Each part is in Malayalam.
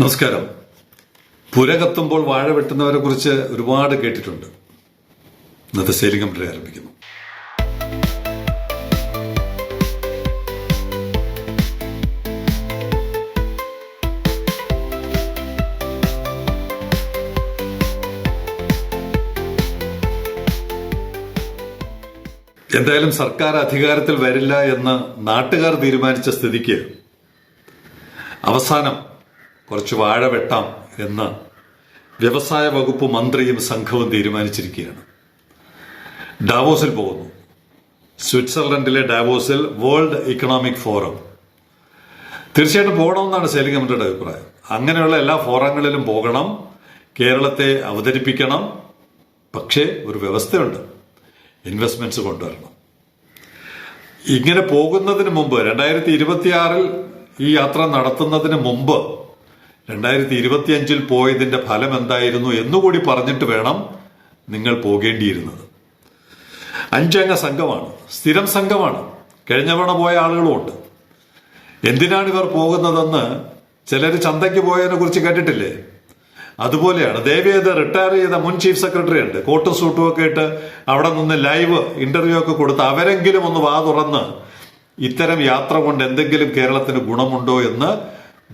നമസ്കാരം. പുര കത്തുമ്പോൾ വാഴ വെട്ടുന്നവരെ കുറിച്ച് ഒരുപാട് കേട്ടിട്ടുണ്ട്. ഇന്നത്തെ സേലിംഗം ആരംഭിക്കുന്നു. എന്തായാലും സർക്കാർ അധികാരത്തിൽ വരില്ല എന്ന് നാട്ടുകാർ തീരുമാനിച്ച സ്ഥിതിക്ക് അവസാനം കുറച്ച് വാഴ വെട്ടാം എന്ന് വ്യവസായ വകുപ്പ് മന്ത്രിയും സംഘവും തീരുമാനിച്ചിരിക്കുകയാണ്. ഡാവോസിൽ പോകുന്നു. സ്വിറ്റ്സർലൻഡിലെ ഡാവോസിൽ വേൾഡ് ഇക്കണോമിക് ഫോറം. തീർച്ചയായിട്ടും പോകണമെന്നാണ് സേലിംഗ് കമ്മിറ്റിയുടെ അഭിപ്രായം. അങ്ങനെയുള്ള എല്ലാ ഫോറങ്ങളിലും പോകണം കേരളത്തെ അവതരിപ്പിക്കണം. പക്ഷേ ഒരു വ്യവസ്ഥയുണ്ട്. ഇൻവെസ്റ്റ്മെന്റ്സ് കൊണ്ടുവരണം. ഇങ്ങനെ പോകുന്നതിന് മുമ്പ് രണ്ടായിരത്തി ഇരുപത്തിയാറിൽ ഈ യാത്ര നടത്തുന്നതിന് മുമ്പ് രണ്ടായിരത്തി ഇരുപത്തിയഞ്ചിൽ പോയതിന്റെ ഫലം എന്തായിരുന്നു എന്നുകൂടി പറഞ്ഞിട്ട് വേണം നിങ്ങൾ പോകേണ്ടിയിരുന്നത്. അഞ്ചംഗ സംഘമാണ് സ്ഥിരം സംഘമാണ്. കഴിഞ്ഞ തവണ പോയ ആളുകളുമുണ്ട് എന്തിനാണ് ഇവർ പോകുന്നതെന്ന് ചിലർ ചന്തയ്ക്ക് പോയതിനെ കുറിച്ച് കേട്ടിട്ടില്ലേ? അതുപോലെയാണ് ദേവേദ റിട്ടയർ ചെയ്ത മുൻ ചീഫ് സെക്രട്ടറി ഉണ്ട്. കോട്ടും സൂട്ടും ഒക്കെ ഇട്ട് അവിടെ നിന്ന് ലൈവ് ഇന്റർവ്യൂ ഒക്കെ കൊടുത്ത് അവരെങ്കിലും ഒന്ന് വാ തുറന്ന് ഇത്തരം യാത്ര കൊണ്ട് എന്തെങ്കിലും കേരളത്തിന് ഗുണമുണ്ടോ എന്ന്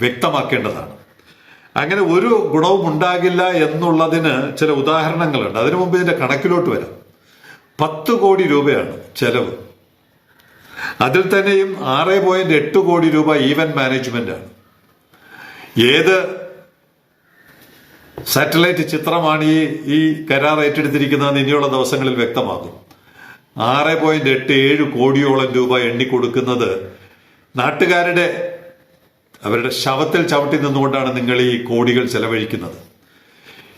വ്യക്തമാക്കേണ്ടതാണ്. അങ്ങനെ ഒരു ഗുണവും ഉണ്ടാകില്ല എന്നുള്ളതിന് ചില ഉദാഹരണങ്ങളുണ്ട്. അതിനു മുമ്പ് ഇതിന്റെ കണക്കിലോട്ട് വരാം. പത്ത് കോടി രൂപയാണ് ചെലവ്. അതിൽ തന്നെയും ആറ് പോയിന്റ് എട്ട് കോടി രൂപ ഈവന്റ് മാനേജ്മെന്റ് ആണ്. ഏത് സാറ്റലൈറ്റ് ചിത്രമാണ് ഈ ഈ കരാർ ഏറ്റെടുത്തിരിക്കുന്നതെന്ന് ഇനിയുള്ള ദിവസങ്ങളിൽ വ്യക്തമാകും. ആറ് പോയിന്റ് എട്ട് ഏഴ് കോടിയോളം രൂപ എണ്ണിക്കൊടുക്കുന്നത് നാട്ടുകാരുടെ അവരുടെ ശവത്തിൽ ചവിട്ടി നിന്നുകൊണ്ടാണ് നിങ്ങൾ ഈ കോടികൾ ചെലവഴിക്കുന്നത്.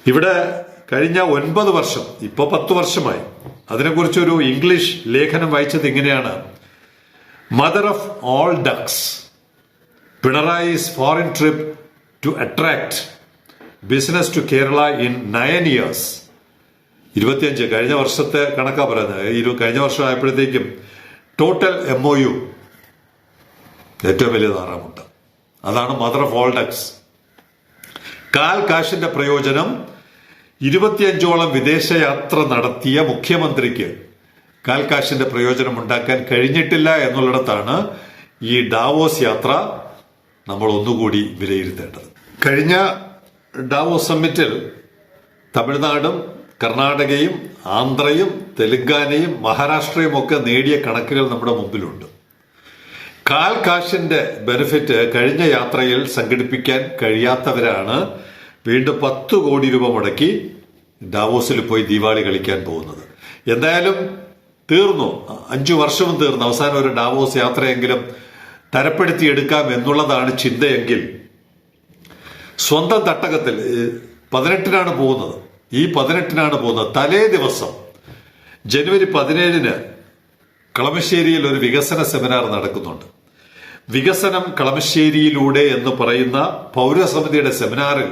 ഇവിടെ കഴിഞ്ഞ ഒൻപത് വർഷം ഇപ്പൊ പത്ത് വർഷമായി അതിനെക്കുറിച്ചൊരു ഇംഗ്ലീഷ് ലേഖനം വായിച്ചത് ഇങ്ങനെയാണ്. Mother of all ducks Pinarayi's foreign trip to attract business to Kerala in nine years ഇരുപത്തിയഞ്ച് കഴിഞ്ഞ വർഷത്തെ കണക്കാ പറയുന്നത്. ഇരു കഴിഞ്ഞ വർഷം ആയപ്പോഴത്തേക്കും ടോട്ടൽ എം ഒ യു ഏറ്റവും വലിയ താറാമുണ്ട് അതാണ് മദർ ഓഫ് ഓൾ ഡക്സ് കാൽ കാശിന്റെ പ്രയോജനം ഇരുപത്തിയഞ്ചോളം വിദേശയാത്ര നടത്തിയ മുഖ്യമന്ത്രിക്ക് കാൽ കാശിന്റെ പ്രയോജനം ഉണ്ടാക്കാൻ കഴിഞ്ഞിട്ടില്ല എന്നുള്ളിടത്താണ് ഈ ഡാവോസ് യാത്ര നമ്മൾ ഒന്നുകൂടി വിലയിരുത്തേണ്ടത്. കഴിഞ്ഞ ഡാവോസ് സമ്മിറ്റിൽ തമിഴ്നാടും കർണാടകയും ആന്ധ്രയും തെലുങ്കാനയും മഹാരാഷ്ട്രയും ഒക്കെ നേടിയ കണക്കുകൾ നമ്മുടെ മുമ്പിലുണ്ട്. കാൽ കാശിന്റെ ബെനിഫിറ്റ് കഴിഞ്ഞ യാത്രയിൽ സംഘടിപ്പിക്കാൻ കഴിയാത്തവരാണ് വീണ്ടും പത്ത് കോടി രൂപ മുടക്കി ഡാവോസിൽ പോയി ദീപാവലി കളിക്കാൻ പോകുന്നത്. എന്തായാലും തീർന്നു. അഞ്ചു വർഷവും തീർന്നു. അവസാനം ഒരു ഡാവോസ് യാത്രയെങ്കിലും തരപ്പെടുത്തി തരപ്പെടുത്തിയെടുക്കാം എന്നുള്ളതാണ് ചിന്തയെങ്കിൽ സ്വന്തം തട്ടകത്തിൽ പതിനെട്ടിനാണ് പോകുന്നത്. ഈ പതിനെട്ടിനാണ് പോകുന്നത്. തലേ ദിവസം ജനുവരി പതിനേഴിന് കളമശ്ശേരിയിൽ ഒരു വികസന സെമിനാർ നടക്കുന്നുണ്ട്. വികസനം കളമശ്ശേരിയിലൂടെ എന്ന് പറയുന്ന പൗരസമിതിയുടെ സെമിനാറിൽ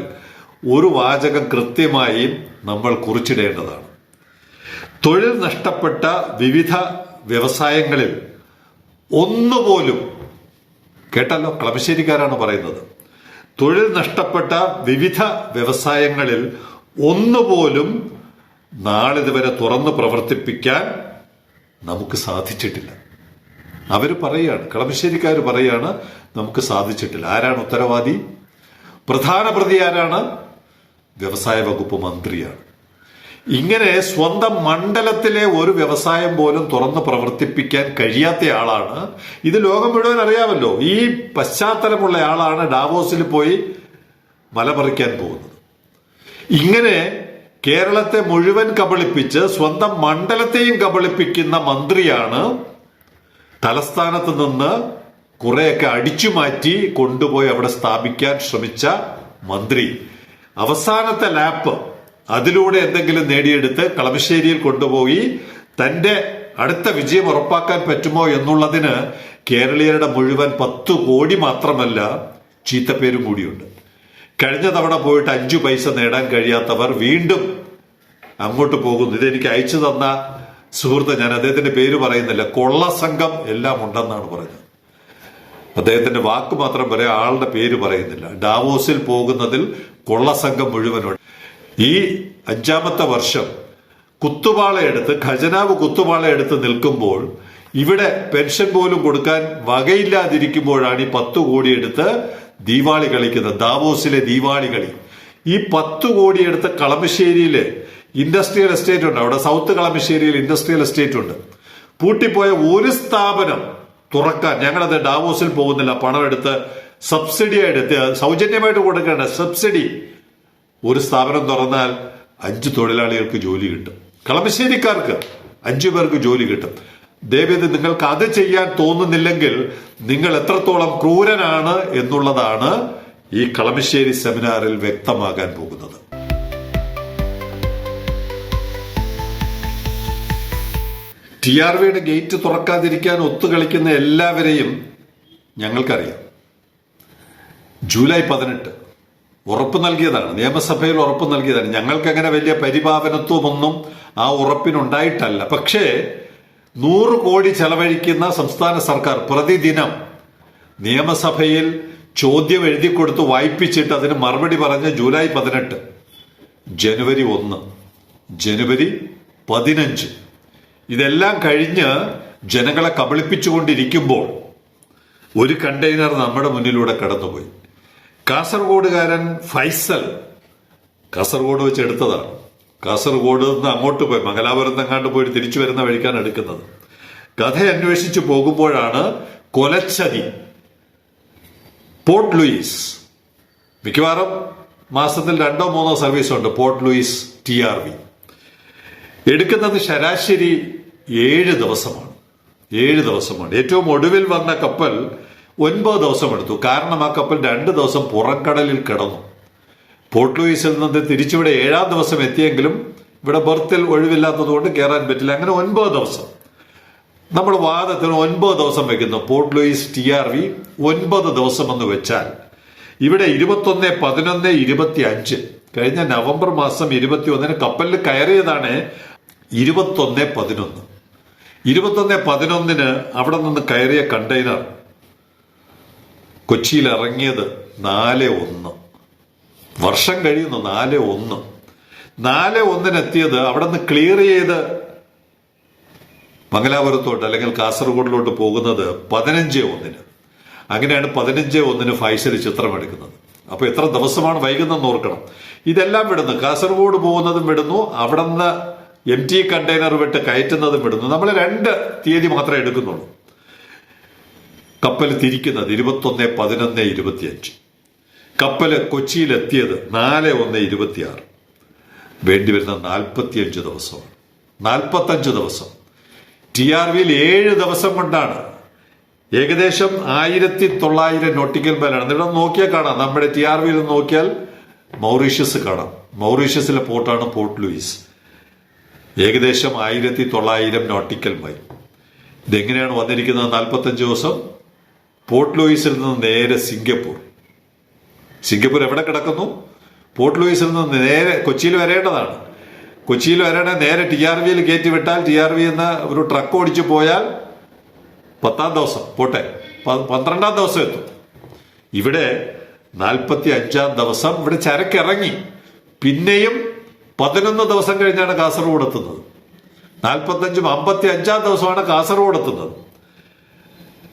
ഒരു വാചകം കൃത്യമായും നമ്മൾ കുറിച്ചിടേണ്ടതാണ്. തൊഴിൽ നഷ്ടപ്പെട്ട വിവിധ വ്യവസായങ്ങളിൽ ഒന്നുപോലും കേട്ടല്ലോ കളമശ്ശേരിക്കാരാണ് പറയുന്നത്. തൊഴിൽ നഷ്ടപ്പെട്ട വിവിധ വ്യവസായങ്ങളിൽ ഒന്നുപോലും നാളിതുവരെ തുറന്നു പ്രവർത്തിപ്പിക്കാൻ നമുക്ക് സാധിച്ചിട്ടില്ല. അവർ പറയാണ് കളമശ്ശേരിക്കാർ പറയാണ് നമുക്ക് സാധിച്ചിട്ടില്ല. ആരാണ് ഉത്തരവാദി? പ്രധാന പ്രതി ആരാണ്? വ്യവസായ വകുപ്പ് മന്ത്രിയാണ്. ഇങ്ങനെ സ്വന്തം മണ്ഡലത്തിലെ ഒരു വ്യവസായം പോലും തുറന്ന് പ്രവർത്തിപ്പിക്കാൻ കഴിയാത്ത ആളാണ്. ഇത് ലോകം മുഴുവൻ അറിയാമല്ലോ. ഈ പശ്ചാത്തലമുള്ള ആളാണ് ഡാവോസിൽ പോയി മലമറിക്കാൻ പോകുന്നത്. ഇങ്ങനെ കേരളത്തെ മുഴുവൻ കബളിപ്പിച്ച് സ്വന്തം മണ്ഡലത്തെയും കബളിപ്പിക്കുന്ന മന്ത്രിയാണ് തലസ്ഥാനത്ത് നിന്ന് കുറെയൊക്കെ അടിച്ചു മാറ്റി കൊണ്ടുപോയി അവിടെ സ്ഥാപിക്കാൻ ശ്രമിച്ച മന്ത്രി. അവസാനത്തെ ലാപ്പ് അതിലൂടെ എന്തെങ്കിലും നേടിയെടുത്ത് കളമശ്ശേരിയിൽ കൊണ്ടുപോയി തന്റെ അടുത്ത വിജയം ഉറപ്പാക്കാൻ പറ്റുമോ എന്നുള്ളതിന് കേരളീയരുടെ മുഴുവൻ പത്ത് കോടി മാത്രമല്ല ചീത്തപ്പേരും കൂടിയുണ്ട്. കഴിഞ്ഞ തവണ പോയിട്ട് അഞ്ചു പൈസ നേടാൻ കഴിയാത്തവർ വീണ്ടും അങ്ങോട്ട് പോകുന്നു. ഇതെനിക്ക് അയച്ചു തന്ന സുഹൃത്ത് ഞാൻ അദ്ദേഹത്തിന്റെ പേര് പറയുന്നില്ല. കൊള്ള സംഘം എല്ലാം ഉണ്ടെന്നാണ് പറഞ്ഞത്. അദ്ദേഹത്തിന്റെ വാക്ക് മാത്രം പറയാം ആളുടെ പേര് പറയുന്നില്ല. ഡാവോസിൽ പോകുന്നതിൽ കൊള്ള സംഘം മുഴുവനുണ്ട്. ഈ അഞ്ചാമത്തെ വർഷം കുത്തുപാളയെടുത്ത് ഖജനാവ് കുത്തുപാളയെടുത്ത് നിൽക്കുമ്പോൾ ഇവിടെ പെൻഷൻ പോലും കൊടുക്കാൻ വകയില്ലാതിരിക്കുമ്പോഴാണ് ഈ പത്ത് കോടി എടുത്ത് ദീപാവലി കളിക്കുന്നത്. ദാവോസിലെ ദീപാളി കളി. ഈ പത്ത് കോടി എടുത്ത് കളമശ്ശേരിയിലെ ഇൻഡസ്ട്രിയൽ എസ്റ്റേറ്റ് ഉണ്ട്. അവിടെ സൗത്ത് കളമശ്ശേരിയിൽ ഇൻഡസ്ട്രിയൽ എസ്റ്റേറ്റ് ഉണ്ട്. പൂട്ടിപ്പോയ ഒരു സ്ഥാപനം തുറക്കാൻ ഞങ്ങളത് ഡാവോസിൽ പോകുന്നില്ല. പണം എടുത്ത് സബ്സിഡി എടുത്ത് സൗജന്യമായിട്ട് കൊടുക്കേണ്ട സബ്സിഡി ഒരു സ്ഥാപനം തുറന്നാൽ അഞ്ച് തൊഴിലാളികൾക്ക് ജോലി കിട്ടും. കളമശ്ശേരിക്കാർക്ക് അഞ്ചു പേർക്ക് ജോലി കിട്ടും. ദേവ്യത് നിങ്ങൾക്ക് അത് ചെയ്യാൻ തോന്നുന്നില്ലെങ്കിൽ നിങ്ങൾ എത്രത്തോളം ക്രൂരനാണ് എന്നുള്ളതാണ് ഈ കളമശ്ശേരി സെമിനാറിൽ വ്യക്തമാകാൻ പോകുന്നത്. ടി ആർ വിയുടെ ഗേറ്റ് തുറക്കാതിരിക്കാൻ ഒത്തുകളിക്കുന്ന എല്ലാവരെയും ഞങ്ങൾക്കറിയാം. ജൂലൈ പതിനെട്ട്. ഉറപ്പ് നൽകിയതാണ്. നിയമസഭയിൽ ഉറപ്പ് നൽകിയതാണ്. ഞങ്ങൾക്ക് അങ്ങനെ വലിയ പരിപാവനത്വമൊന്നും ആ ഉറപ്പിനുണ്ടായിട്ടല്ല. പക്ഷേ നൂറ് കോടി ചെലവഴിക്കുന്ന സംസ്ഥാന സർക്കാർ പ്രതിദിനം നിയമസഭയിൽ ചോദ്യം എഴുതി കൊടുത്ത് വായിപ്പിച്ചിട്ട് അതിന് മറുപടി പറഞ്ഞ് ജൂലൈ പതിനെട്ട് ജനുവരി ഒന്ന് ജനുവരി പതിനഞ്ച്. ഇതെല്ലാം കഴിഞ്ഞ് ജനങ്ങളെ കബളിപ്പിച്ചുകൊണ്ടിരിക്കുമ്പോൾ ഒരു കണ്ടെയ്നർ നമ്മുടെ മുന്നിലൂടെ കടന്നുപോയി. കാസർഗോഡുകാരൻ ഫൈസൽ കാസർഗോഡ് വെച്ച് എടുത്തതാണ്. കാസർഗോഡ് നിന്ന് അങ്ങോട്ട് പോയി മംഗലാപുരം എങ്ങാണ്ട് പോയി തിരിച്ചു വരുന്ന വഴിക്കാണ് എടുക്കുന്നത്. കഥ അന്വേഷിച്ചു പോകുമ്പോഴാണ് കൊലച്ചതി പോർട്ട് ലൂയിസ്. മിക്കവാറും മാസത്തിൽ രണ്ടോ മൂന്നോ സർവീസുണ്ട് Port Louis T R V. എടുക്കുന്നത് ശരാശരി ഏഴ് ദിവസമാണ്. ഏഴ് ദിവസമാണ്. ഏറ്റവും ഒടുവിൽ വന്ന കപ്പൽ ഒൻപത് ദിവസം എടുത്തു. കാരണം ആ കപ്പൽ രണ്ട് ദിവസം പുറംകടലിൽ കിടന്നു. പോർട്ട് ലൂയിസിൽ നിന്ന് തിരിച്ചിവിടെ ഏഴാം ദിവസം എത്തിയെങ്കിലും ഇവിടെ ബർത്തിൽ ഒഴിവില്ലാത്തതുകൊണ്ട് കയറാൻ പറ്റില്ല. അങ്ങനെ ഒൻപത് ദിവസം. നമ്മൾ വാദത്തിന് ഒൻപത് ദിവസം വെക്കുന്നു. Port Louis T R V ഒൻപത് ദിവസം എന്ന് വെച്ചാൽ ഇവിടെ ഇരുപത്തൊന്ന് പതിനൊന്ന് ഇരുപത്തി അഞ്ച് കഴിഞ്ഞ നവംബർ മാസം ഇരുപത്തി ഒന്നിന് കപ്പലിൽ കയറിയതാണ് ഇരുപത്തൊന്ന് പതിനൊന്ന്. ഇരുപത്തൊന്ന് പതിനൊന്നിന് അവിടെ നിന്ന് കയറിയ കണ്ടെയ്നർ കൊച്ചിയിൽ ഇറങ്ങിയത് നാല് ഒന്ന്. വർഷം കഴിയുന്നു നാല് ഒന്ന്. നാല് ഒന്നിനെത്തിയത് അവിടെ നിന്ന് ക്ലിയർ ചെയ്ത് മംഗലാപുരത്തോട്ട് അല്ലെങ്കിൽ കാസർഗോഡിലോട്ട് പോകുന്നത് പതിനഞ്ച് ഒന്നിന്. അങ്ങനെയാണ് പതിനഞ്ച് ഒന്നിന് ഫൈസൽ ചിത്രമെടുക്കുന്നത്. അപ്പോൾ എത്ര ദിവസമാണ് വൈകുന്നതെന്ന് ഓർക്കണം. ഇതെല്ലാം വിടുന്നു. കാസർഗോഡ് പോകുന്നതും വിടുന്നു. അവിടെ നിന്ന് എം ടി കണ്ടെയ്നർ വിട്ട് കയറ്റുന്നതും വിടുന്നു നമ്മൾ രണ്ട് തീയതി മാത്രമേ എടുക്കുന്നുള്ളൂ. കപ്പൽ തിരിക്കുന്നത് ഇരുപത്തൊന്ന് പതിനൊന്ന് ഇരുപത്തിയഞ്ച്. കപ്പൽ കൊച്ചിയിലെത്തിയത് നാല് ഒന്ന് ഇരുപത്തിയാറ്. വേണ്ടിവരുന്ന നാൽപ്പത്തിയഞ്ച് ദിവസമാണ്. നാൽപ്പത്തഞ്ച് ദിവസം. ടി ആർ വിയിൽ ഏഴ് ദിവസം കൊണ്ടാണ്. ഏകദേശം ആയിരത്തി തൊള്ളായിരം നോട്ടിക്കൽ മൈലാണ്. ഇവിടെ നോക്കിയാൽ കാണാം. നമ്മുടെ ടി ആർ വിയിൽ നോക്കിയാൽ മൗറീഷ്യസ് കാണാം. മൗറീഷ്യസിലെ പോർട്ടാണ് പോർട്ട് ലൂയിസ്. ഏകദേശം ആയിരത്തി തൊള്ളായിരം നോട്ടിക്കൽ മൈൽ. ഇതെങ്ങനെയാണ് വന്നിരിക്കുന്നത്? നാൽപ്പത്തഞ്ച് ദിവസം. പോർട്ട് ലൂയിസിൽ നിന്ന് നേരെ സിംഗപ്പൂർ. സിംഗപ്പൂർ എവിടെ കിടക്കുന്നു? പോർട്ട് ലൂയിസിൽ നിന്ന് നേരെ കൊച്ചിയിൽ വരേണ്ടതാണ്. കൊച്ചിയിൽ വരേണ്ട നേരെ ടി ആർ വിയിൽ കയറ്റി വിട്ടാൽ ടി ആർ വി എന്ന ഒരു ട്രക്ക് ഓടിച്ചു പോയാൽ പത്താം ദിവസം. പോട്ടെ പന്ത്രണ്ടാം ദിവസം എത്തും. ഇവിടെ നാൽപ്പത്തി അഞ്ചാം ദിവസം ഇവിടെ ചരക്കിറങ്ങി. പിന്നെയും പതിനൊന്ന് ദിവസം കഴിഞ്ഞാണ് കാസർഗോഡ് എത്തുന്നത്. നാൽപ്പത്തഞ്ചും അമ്പത്തി അഞ്ചാം ദിവസമാണ് കാസർഗോഡ് എത്തുന്നത്.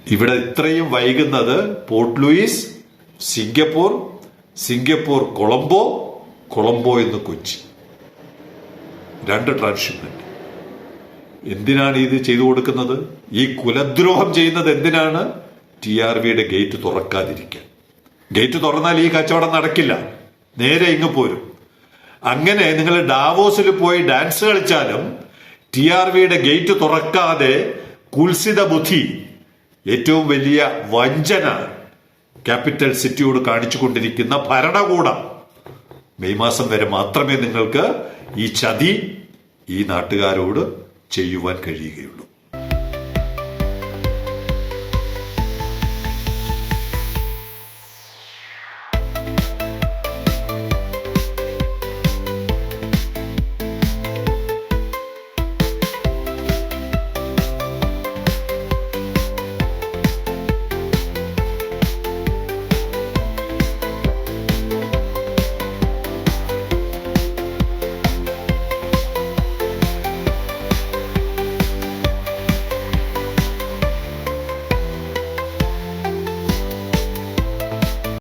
ഇവിടെ ഇത്രയും വൈകുന്നത് Port Louis Singapore Singapore Colombo Colombo എന്ന് കൊച്ചി. രണ്ട് ട്രാൻസ്ഷിപ്മെന്റ്. എന്തിനാണ് ഇത് ചെയ്തു കൊടുക്കുന്നത്? ഈ കുലദ്രോഹം ചെയ്യുന്നത് എന്തിനാണ്? ടി ആർ വിയുടെ ഗേറ്റ് തുറക്കാതിരിക്കാൻ. ഗേറ്റ് തുറന്നാൽ ഈ കച്ചവടം നടക്കില്ല. നേരെ ഇങ്ങ് പോരും. അങ്ങനെ നിങ്ങൾ ഡാവോസിൽ പോയി ഡാൻസ് കളിച്ചാലും ടി ആർ വിയുടെ ഗേറ്റ് തുറക്കാതെ കുൽസിത ബുദ്ധി ഏറ്റവും വലിയ വഞ്ചന ക്യാപിറ്റൽ സിറ്റിയോട് കാണിച്ചു കൊണ്ടിരിക്കുന്ന ഭരണകൂടം. മെയ് മാസം വരെ മാത്രമേ നിങ്ങൾക്ക് ഈ ചതി ഈ നാട്ടുകാരോട് ചെയ്യുവാൻ കഴിയുകയുള്ളൂ.